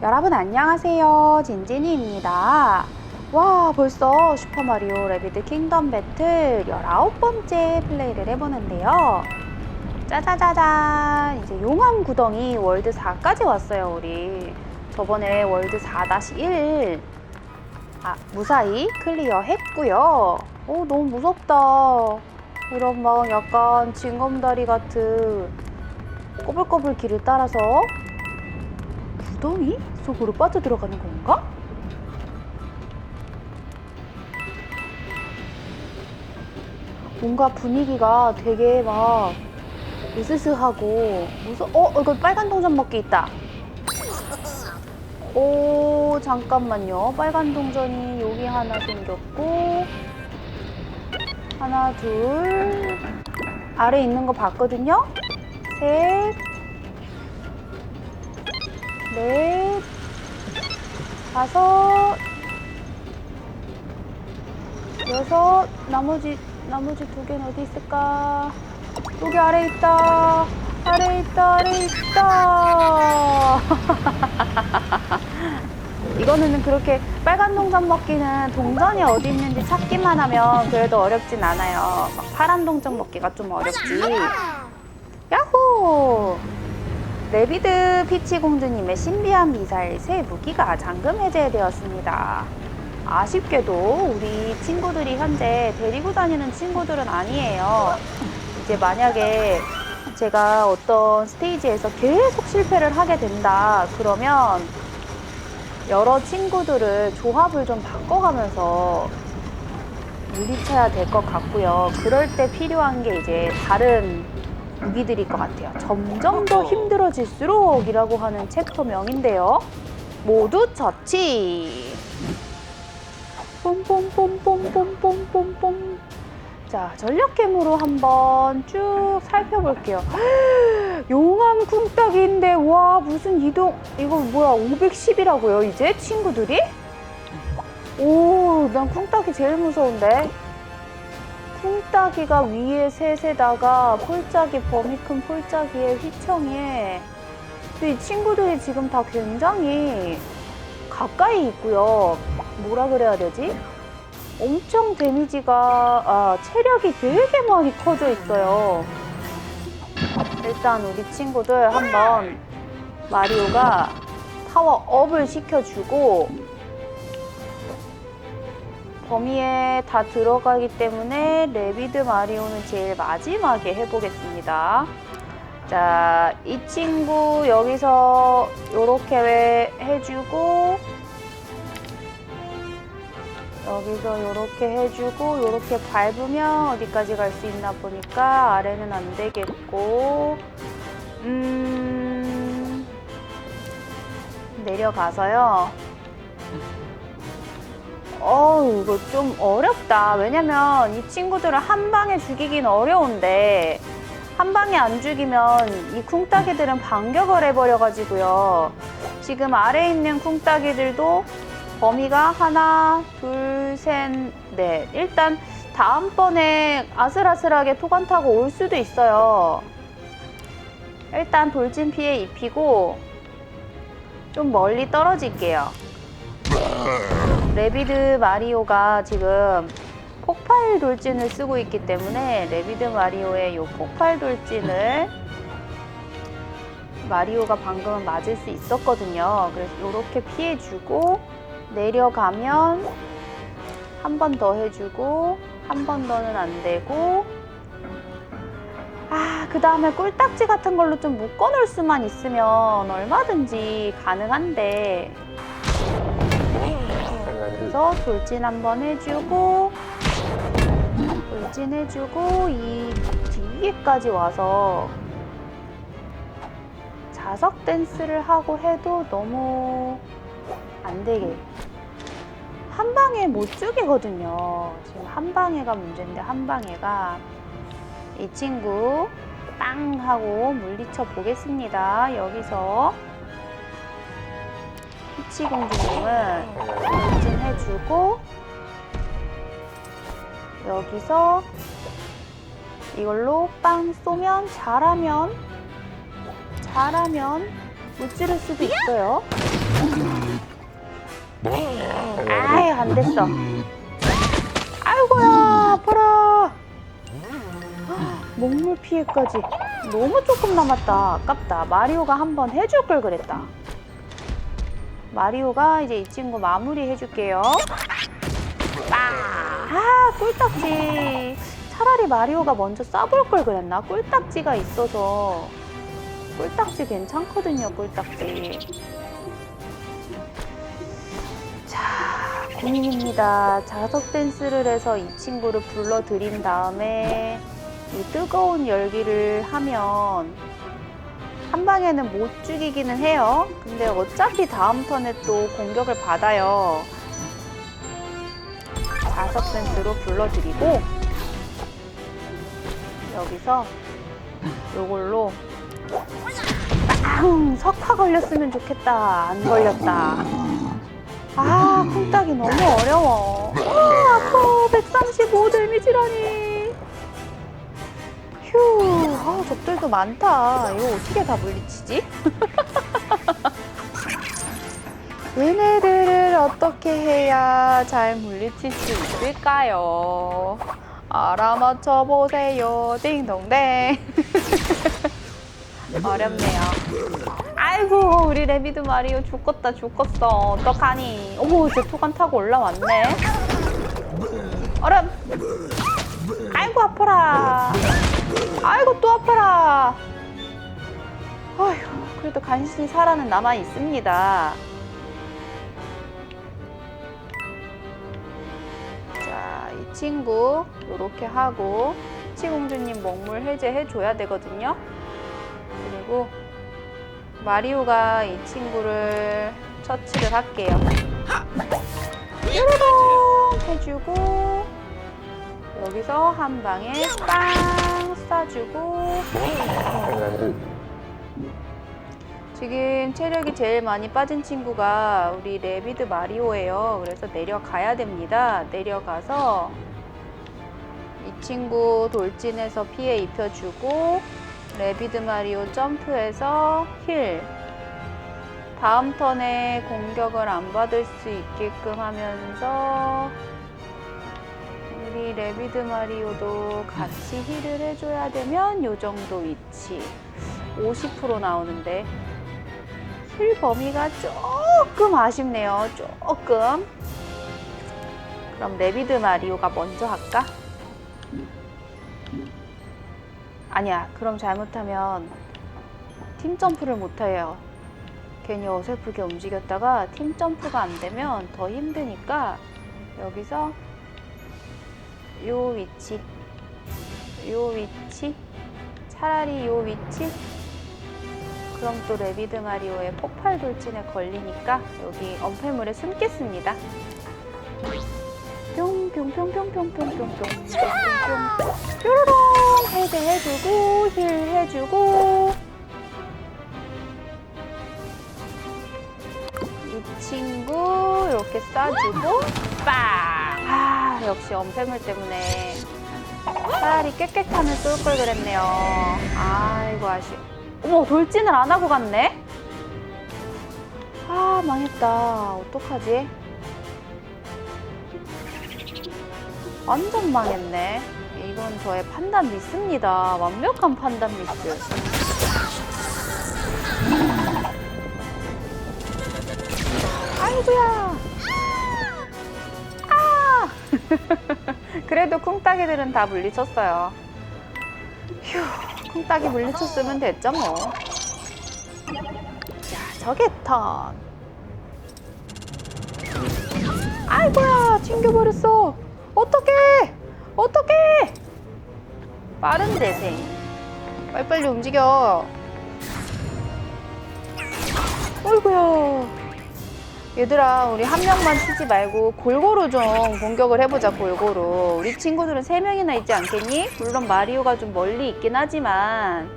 여러분 안녕하세요. 진진이입니다. 와, 벌써 슈퍼마리오 레비드 킹덤 배틀 19번째 플레이를 해보는데요. 짜자자잔! 이제 용암 구덩이 월드 4까지 왔어요, 우리. 저번에 월드 4-1 아, 무사히 클리어 했고요. 오, 너무 무섭다. 이런 막 약간 징검다리 같은 꼬불꼬불 길을 따라서 구덩이 속으로 빠져들어가는 건가? 뭔가 분위기가 되게 막 으스스하고 무서 어 이거 빨간 동전 먹기 있다. 오 잠깐만요. 빨간 동전이 여기 하나 생겼고 하나 둘 아래 있는 거 봤거든요. 셋 넷, 다섯, 여섯, 나머지, 나머지 두 개는 어디 있을까? 여기 아래 있다. 아래 있다, 아래 있다. 이거는 그렇게 빨간 동전 먹기는 동전이 어디 있는지 찾기만 하면 그래도 어렵진 않아요. 막 파란 동전 먹기가 좀 어렵지. 야호! 레비드 피치 공주님의 신비한 미사일 새 무기가 잠금 해제되었습니다. 아쉽게도 우리 친구들이 현재 데리고 다니는 친구들은 아니에요. 이제 만약에 제가 어떤 스테이지에서 계속 실패를 하게 된다 그러면 여러 친구들을 조합을 좀 바꿔가면서 물리쳐야 될 것 같고요. 그럴 때 필요한 게 이제 다른 무기들일 것 같아요. 점점 더 힘들어질수록이라고 하는 챕터명인데요. 모두 처치. 뽐뽐뽐뽐뽐뽐뽐뽐. 자, 전력 캠으로 한번 쭉 살펴볼게요. 용암 쿵딱인데 와 무슨 이동 이거 뭐야 510이라고요 이제 친구들이? 오, 난 쿵딱이 제일 무서운데. 쿵따기가 위에 셋에다가 폴짜기 범위 큰 폴짜기에 휘청이에 이 친구들이 지금 다 굉장히 가까이 있고요. 뭐라 그래야 되지? 엄청 데미지가 아, 체력이 되게 많이 커져 있어요. 일단 우리 친구들 한번 마리오가 파워업을 시켜주고 범위에 다 들어가기 때문에 레비드 마리오는 제일 마지막에 해보겠습니다. 자, 이 친구 여기서 이렇게 해주고 여기서 이렇게 해주고 이렇게 밟으면 어디까지 갈 수 있나 보니까 아래는 안 되겠고 음 내려가서요. 어우, 이거 좀 어렵다. 왜냐면 이 친구들을 한 방에 죽이긴 어려운데, 한 방에 안 죽이면 이 쿵따기들은 반격을 해버려가지고요. 지금 아래에 있는 쿵따기들도 범위가 하나, 둘, 셋, 넷. 일단 다음번에 아슬아슬하게 토간 타고 올 수도 있어요. 일단 돌진 피해 입히고, 좀 멀리 떨어질게요. 레비드 마리오가 지금 폭발 돌진을 쓰고 있기 때문에 레비드 마리오의 이 폭발 돌진을 마리오가 방금은 맞을 수 있었거든요. 그래서 이렇게 피해주고 내려가면 한 번 더 해주고 한 번 더는 안 되고 아, 그 다음에 꿀딱지 같은 걸로 좀 묶어 놓을 수만 있으면 얼마든지 가능한데 그래서 돌진 한번 해주고 돌진 해주고 이 뒤에까지 와서 자석 댄스를 하고 해도 너무 안 되게 한 방에 못 죽이거든요. 지금 한 방에가 문제인데 한 방에가 이 친구 빵 하고 물리쳐 보겠습니다. 여기서 피치 공주님을 돌진해주고 여기서 이걸로 빵 쏘면 잘하면 잘하면 못 찌를 수도 있어요. 아이, 안 됐어. 아이고야, 아파라. 목물 피해까지. 너무 조금 남았다. 아깝다. 마리오가 한번 해줄 걸 그랬다. 마리오가 이제 이 친구 마무리 해줄게요. 빵! 아, 꿀딱지. 차라리 마리오가 먼저 쏴볼 걸 그랬나? 꿀딱지가 있어서. 꿀딱지 괜찮거든요, 꿀딱지. 자, 고민입니다. 자석 댄스를 해서 이 친구를 불러들인 다음에 이 뜨거운 열기를 하면 한 방에는 못 죽이기는 해요. 근데 어차피 다음 턴에 또 공격을 받아요. 자석 댄스로 불러드리고 여기서 요걸로 빵! 석화 걸렸으면 좋겠다. 안 걸렸다. 아, 쿵딱이 너무 어려워. 아, 아파. 135 데미지라니. 휴, 아, 적들도 많다. 이거 어떻게 다 물리치지? 얘네들을 어떻게 해야 잘 물리칠 수 있을까요? 알아맞혀 보세요. 띵동댕. 어렵네요. 아이고, 우리 레비드 마리오 죽겠다, 죽겠어. 어떡하니? 어머, 제 토간 타고 올라왔네. 어렵. 아이고, 아파라. 아이고, 또 아파라. 아휴, 그래도 간신히 살아는 남아 있습니다. 자, 이 친구 이렇게 하고 치공주님 먹물 해제해 줘야 되거든요. 그리고 마리오가 이 친구를 처치를 할게요. 뾰로롱 해주고 여기서 한 방에 빵 쏴주고 지금 체력이 제일 많이 빠진 친구가 우리 레비드 마리오예요. 그래서 내려가야 됩니다. 내려가서 이 친구 돌진해서 피해 입혀주고 레비드 마리오 점프해서 힐. 다음 턴에 공격을 안 받을 수 있게끔 하면서 우리 레비드 마리오도 같이 힐을 해줘야 되면 요 정도 위치. 50% 나오는데 힐 범위가 조금 아쉽네요. 조금. 그럼 레비드 마리오가 먼저 할까? 아니야. 그럼 잘못하면 팀 점프를 못 해요. 괜히 어설프게 움직였다가 팀 점프가 안 되면 더 힘드니까 여기서 요 위치, 요 위치, 차라리 요 위치. 그럼 또 레비드 마리오의 폭발 돌진에 걸리니까 여기 엄폐물에 숨겠습니다. 뿅뿅뿅뿅뿅뿅뿅뿅뿅뿅뿅 뾰로롱 해제 해주고 힐 해주고 이 친구 이렇게 쏴주고 빵! 아 역시 엄폐물 때문에 차라리 꽥꽥하면 쏠걸 그랬네요. 아이고 아쉬. 어머 돌진을 안 하고 갔네. 아 망했다. 어떡하지? 완전 망했네. 이건 저의 판단 미스입니다. 완벽한 판단 미스. 아이고야. 아! 그래도 쿵따기들은 다 물리쳤어요. 휴, 쿵따기 물리쳤으면 됐죠 뭐. 자, 저게 턴. 아이고야, 튕겨버렸어. 어떡해! 어떡해! 빠른 대생. 빨리빨리 움직여. 어이구야. 얘들아, 우리 한 명만 치지 말고 골고루 좀 공격을 해보자, 골고루. 우리 친구들은 세 명이나 있지 않겠니? 물론 마리오가 좀 멀리 있긴 하지만.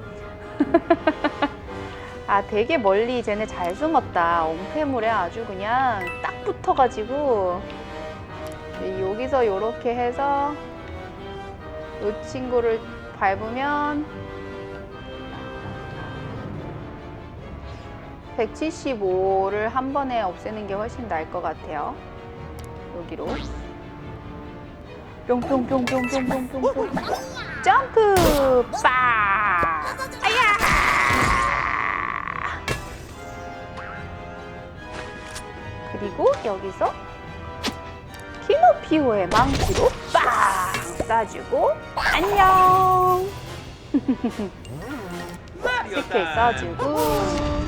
아, 되게 멀리 쟤네 잘 숨었다. 엉패물에 아주 그냥 딱 붙어가지고. 여기서 이렇게 해서 이 친구를 밟으면 175를 한 번에 없애는 게 훨씬 나을 것 같아요. 여기로. 뿅뿅뿅뿅뿅뿅뿅. 점프! 빠! 아야! 그리고 여기서 키노피오의 망치로 빵! 쏴주고 안녕! 이렇게 쏴주고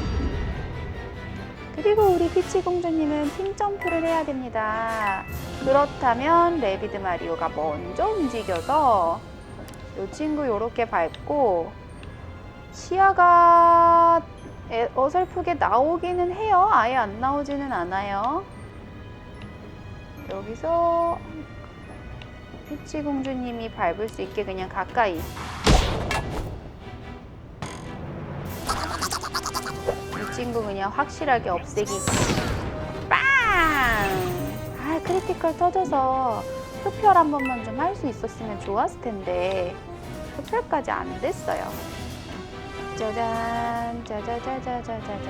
그리고 우리 피치 공주님은 핑 점프를 해야 됩니다. 그렇다면 레비드 마리오가 먼저 움직여서 이 친구 요렇게 밟고 시야가 애- 어설프게 나오기는 해요. 아예 안 나오지는 않아요. 여기서 피치 공주님이 밟을 수 있게 그냥 가까이 친구 그냥 확실하게 없애기. 빵! 아, 크리티컬 터져서 흡혈 한 번만 좀 할 수 있었으면 좋았을 텐데 흡혈까지 안 됐어요. 짜잔, 짜자자자자자잔,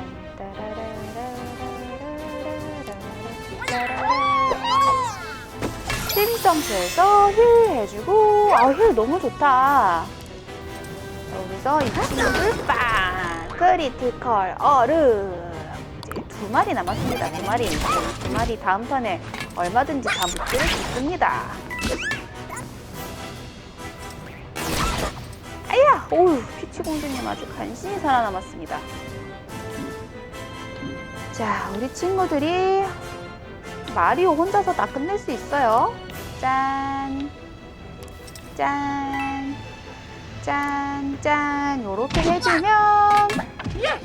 심점프에서 힐 해주고 아힐 너무 좋다 여기서 이 친구를 빵 크리티컬 얼음. 두 마리 남았습니다. 두 마리. 두 마리 다음 턴에 얼마든지 다 무찌를 수 있습니다. 아야! 오우 피치 공주님 아주 간신히 살아남았습니다. 자 우리 친구들이 마리오 혼자서 다 끝낼 수 있어요. 짠. 짠. 짠, 짠. 요렇게 해주면. 예!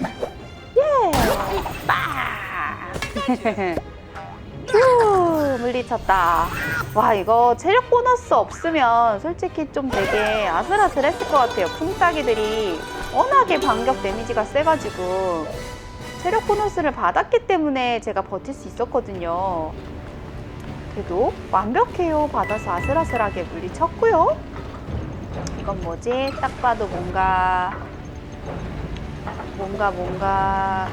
빠! 휴! 물리쳤다. 와, 이거 체력 보너스 없으면 솔직히 좀 되게 아슬아슬했을 것 같아요. 풍따기들이 워낙에 반격 데미지가 세가지고. 체력 보너스를 받았기 때문에 제가 버틸 수 있었거든요. 그래도 완벽해요. 받아서 아슬아슬하게 물리쳤고요. 이건 뭐지? 딱 봐도 뭔가 뭔가 뭔가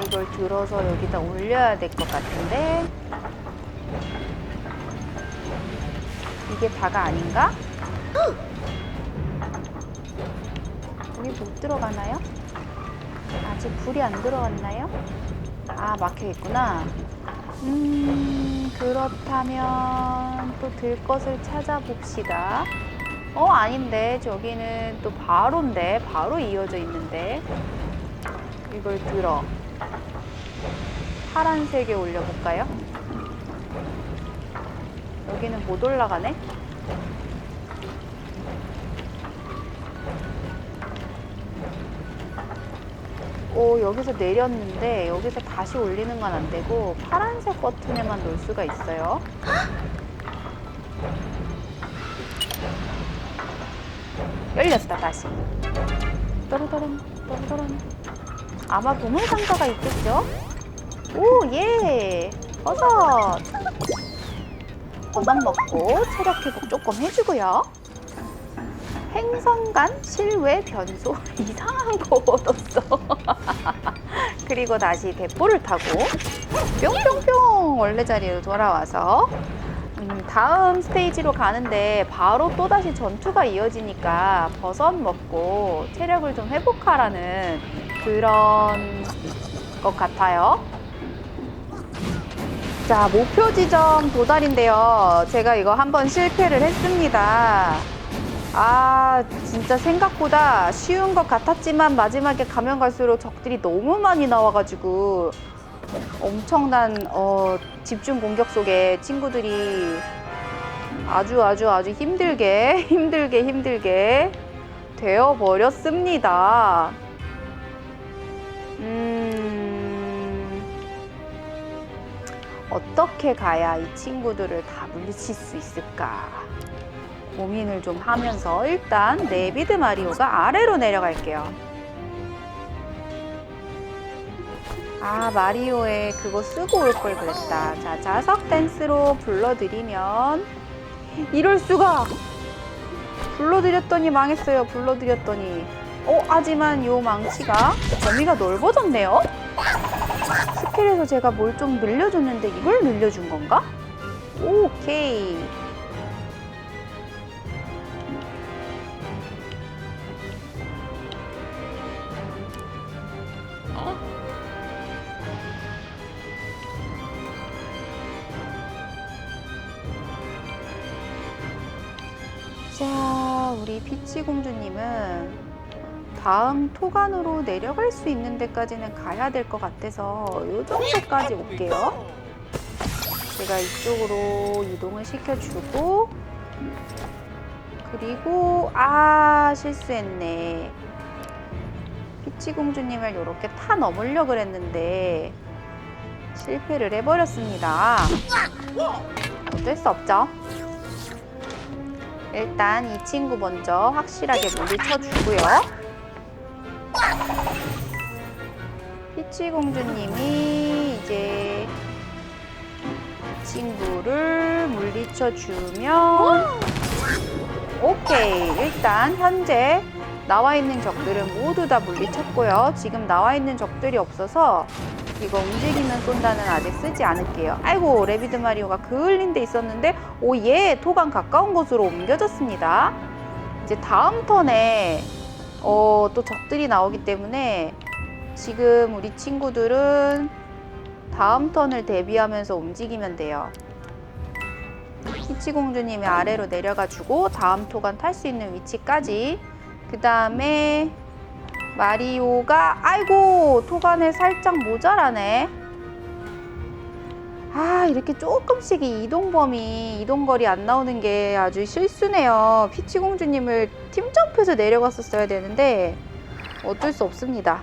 이걸 들어서 여기다 올려야 될 것 같은데 이게 다가 아닌가? 여기 못 들어가나요? 아직 불이 안 들어갔나요? 아 막혀 있구나. 음 그렇다면 또 들 것을 찾아봅시다. 어 아닌데. 저기는 또 바로인데. 바로 이어져 있는데. 이걸 들어. 파란색에 올려볼까요? 여기는 못 올라가네? 오 여기서 내렸는데 여기서 다시 올리는 건 안 되고 파란색 버튼에만 놓을 수가 있어요 열렸다 다시. 또르르름 또르르름 아마 보물 상자가 있겠죠? 오예. 버섯 버섯 먹고 체력 회복 조금 해주고요. 행성간 실외 변소. 이상한 거 얻었어. 그리고 다시 대포를 타고 뿅뿅뿅 원래 자리로 돌아와서 음, 다음 스테이지로 가는데 바로 또다시 전투가 이어지니까 버섯 먹고 체력을 좀 회복하라는 그런 것 같아요. 자, 목표 지점 도달인데요. 제가 이거 한번 실패를 했습니다. 아, 진짜 생각보다 쉬운 것 같았지만 마지막에 가면 갈수록 적들이 너무 많이 나와가지고 엄청난 어, 집중 공격 속에 친구들이 아주 아주 아주 힘들게 힘들게 힘들게 되어 버렸습니다. 음, 어떻게 가야 이 친구들을 다 물리칠 수 있을까? 고민을 좀 하면서 일단 네비드 마리오가 아래로 내려갈게요. 아 마리오에 그거 쓰고 올 걸 그랬다. 자 자석 댄스로 불러드리면 이럴 수가 불러드렸더니 망했어요. 불러드렸더니 어, 하지만 요 망치가 범위가 넓어졌네요? 스킬에서 제가 뭘 좀 늘려줬는데 이걸 늘려준 건가? 오케이. 피치 공주님은 다음 토간으로 내려갈 수 있는 데까지는 가야 될 것 같아서 요 정도까지 올게요. 제가 이쪽으로 이동을 시켜주고 그리고 아 실수했네. 피치 공주님을 이렇게 타 넘으려 그랬는데 실패를 해버렸습니다. 어쩔 수 없죠. 일단 이 친구 먼저 확실하게 물리쳐주고요. 피치 공주님이 이제 이 친구를 물리쳐주면 오케이 일단 현재 나와 있는 적들은 모두 다 물리쳤고요. 지금 나와 있는 적들이 없어서 이거 움직이면 쏜다는 아직 쓰지 않을게요. 아이고 레비드 마리오가 그을린 데 있었는데 오예 토강 가까운 곳으로 옮겨졌습니다. 이제 다음 턴에 어, 또 적들이 나오기 때문에 지금 우리 친구들은 다음 턴을 대비하면서 움직이면 돼요. 피치 공주님이 아래로 내려가지고 다음 토간 탈 수 있는 위치까지 그 다음에 마리오가 아이고 토간에 살짝 모자라네. 아 이렇게 조금씩 이 이동 범위 이동 거리 안 나오는 게 아주 실수네요. 피치 공주님을 팀 점프해서 내려갔었어야 되는데 어쩔 수 없습니다.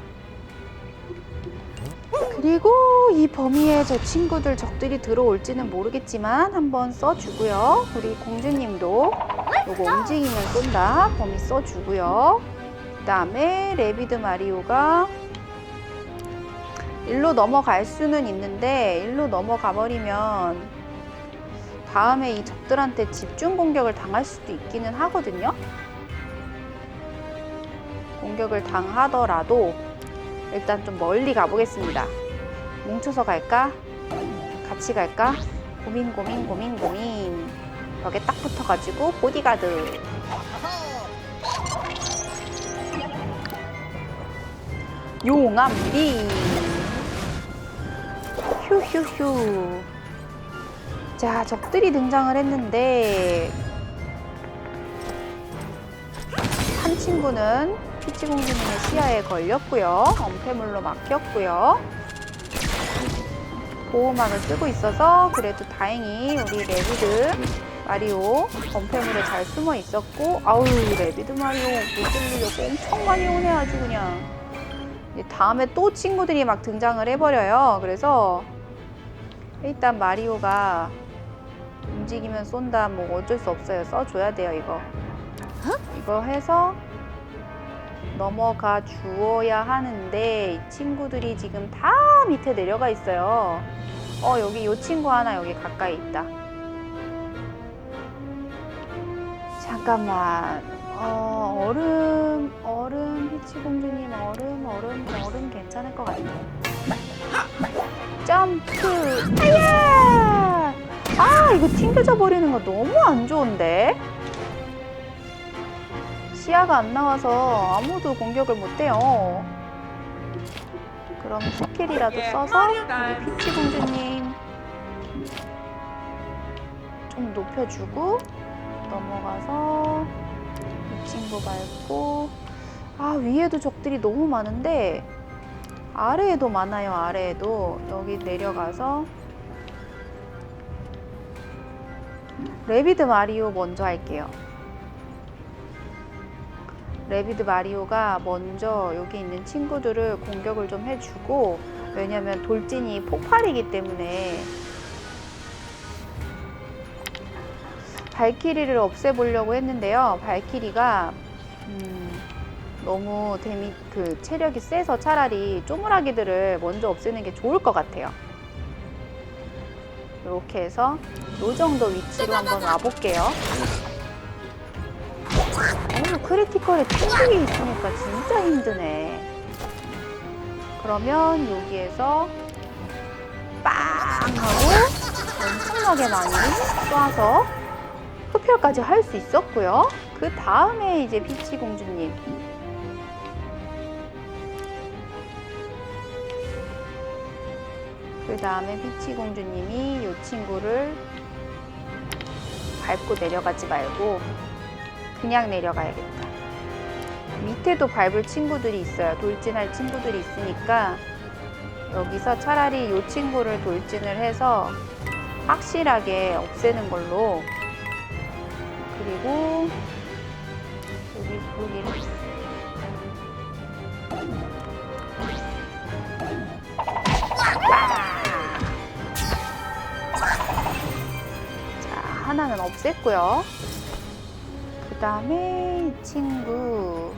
그리고 이 범위에 저 친구들 적들이 들어올지는 모르겠지만 한번 써주고요. 우리 공주님도 요거 움직이면 쏜다. 범위 써주고요. 그 다음에 레비드 마리오가 일로 넘어갈 수는 있는데 일로 넘어가 버리면 다음에 이 적들한테 집중 공격을 당할 수도 있기는 하거든요. 공격을 당하더라도 일단 좀 멀리 가보겠습니다. 뭉쳐서 갈까? 같이 갈까? 고민 고민 고민 고민 벽에 딱 붙어가지고 보디가드 용암리 휴휴휴. 자 적들이 등장을 했는데 한 친구는 피치 공주님의 시야에 걸렸고요. 엄폐물로 막혔고요. 보호막을 쓰고 있어서 그래도 다행히 우리 레비드 마리오 엄폐물에 잘 숨어 있었고 아우 레비드 마리오 못 들리려고 엄청 많이 오네 아주 그냥 다음에 또 친구들이 막 등장을 해버려요. 그래서 일단 마리오가 움직이면 쏜다. 뭐 어쩔 수 없어요. 써줘야 돼요, 이거. 이거 해서 넘어가 주어야 하는데 이 친구들이 지금 다 밑에 내려가 있어요. 어, 여기 이 친구 하나 여기 가까이 있다. 잠깐만. 어, 얼음, 얼음, 피치 공주님, 얼음, 얼음, 괜찮을 것 같아요. 점프, 아야! 아, 이거 튕겨져 버리는 거 너무 안 좋은데? 시야가 안 나와서 아무도 공격을 못 해요. 그럼 스킬이라도 써서 우리 피치 공주님 좀 높여주고 넘어가서 이 친구 밟고 아 위에도 적들이 너무 많은데 아래에도 많아요 아래에도 여기 내려가서 레비드 마리오 먼저 할게요 레비드 마리오가 먼저 여기 있는 친구들을 공격을 좀 해주고 왜냐면 돌진이 폭발이기 때문에 발키리를 없애보려고 했는데요. 발키리가 음, 너무 데미 그 체력이 세서 차라리 쪼무라기들을 먼저 없애는 게 좋을 것 같아요. 이렇게 해서 이 정도 위치로 한번 와볼게요. 아, 크리티컬에 충격이 있으니까 진짜 힘드네. 그러면 여기에서 빵 하고 엄청나게 많이 쏴서 흡혈까지 할 수 있었고요. 그 다음에 이제 피치 공주님. 그 다음에 피치 공주님이 이 친구를 밟고 내려가지 말고 그냥 내려가야겠다. 밑에도 밟을 친구들이 있어요. 돌진할 친구들이 있으니까 여기서 차라리 이 친구를 돌진을 해서 확실하게 없애는 걸로 그리고 여기 여기를 하나는 없앴고요. 그 다음에 이 친구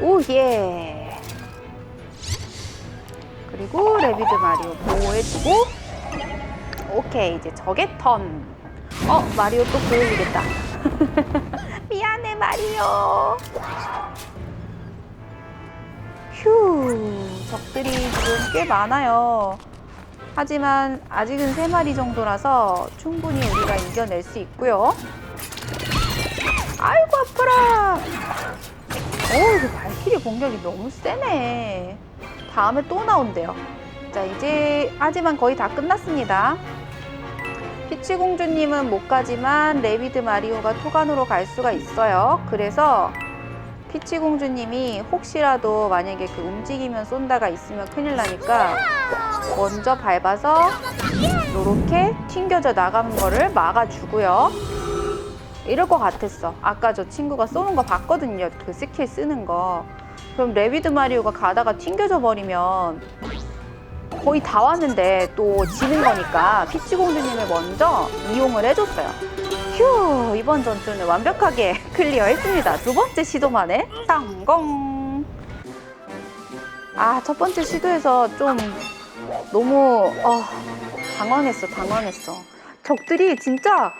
오 예 그리고 레비드 마리오 보호해주고 오케이 이제 적의 턴. 어 마리오 또 보여주겠다. 미안해 마리오. 휴 적들이 지금 꽤 많아요. 하지만 아직은 세 마리 정도라서 충분히 우리가 이겨낼 수 있고요. 아이고 아파라. 어우 그 발키리 공격이 너무 세네. 다음에 또 나온대요. 자, 이제 하지만 거의 다 끝났습니다. 피치 공주님은 못 가지만 레비드 마리오가 토간으로 갈 수가 있어요. 그래서 피치 공주님이 혹시라도 만약에 그 움직이면 쏜다가 있으면 큰일 나니까 먼저 밟아서 이렇게 튕겨져 나가는 거를 막아주고요. 이럴 것 같았어. 아까 저 친구가 쏘는 거 봤거든요. 그 스킬 쓰는 거. 그럼 레비드 마리오가 가다가 튕겨져 버리면 거의 다 왔는데 또 지는 거니까 피치 공주님을 먼저 이용을 해줬어요. 휴 이번 전투는 완벽하게 클리어했습니다. 두 번째 시도만에 성공. 아 첫 번째 시도에서 좀 너무 어, 당황했어 당황했어. 적들이 진짜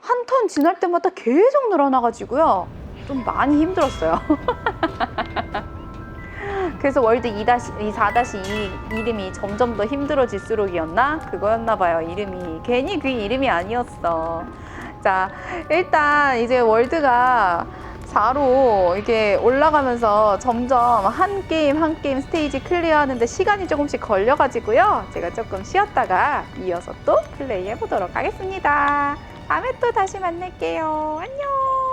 한 턴 지날 때마다 계속 늘어나가지고요. 좀 많이 힘들었어요. 그래서 월드 2-2, 4-2 이름이 점점 더 힘들어질수록이었나? 그거였나 봐요, 이름이. 괜히 그 이름이 아니었어. 자, 일단 이제 월드가 4로 이게 올라가면서 점점 한 게임 한 게임 스테이지 클리어하는데 시간이 조금씩 걸려가지고요. 제가 조금 쉬었다가 이어서 또 플레이 해보도록 하겠습니다. 다음에 또 다시 만날게요. 안녕!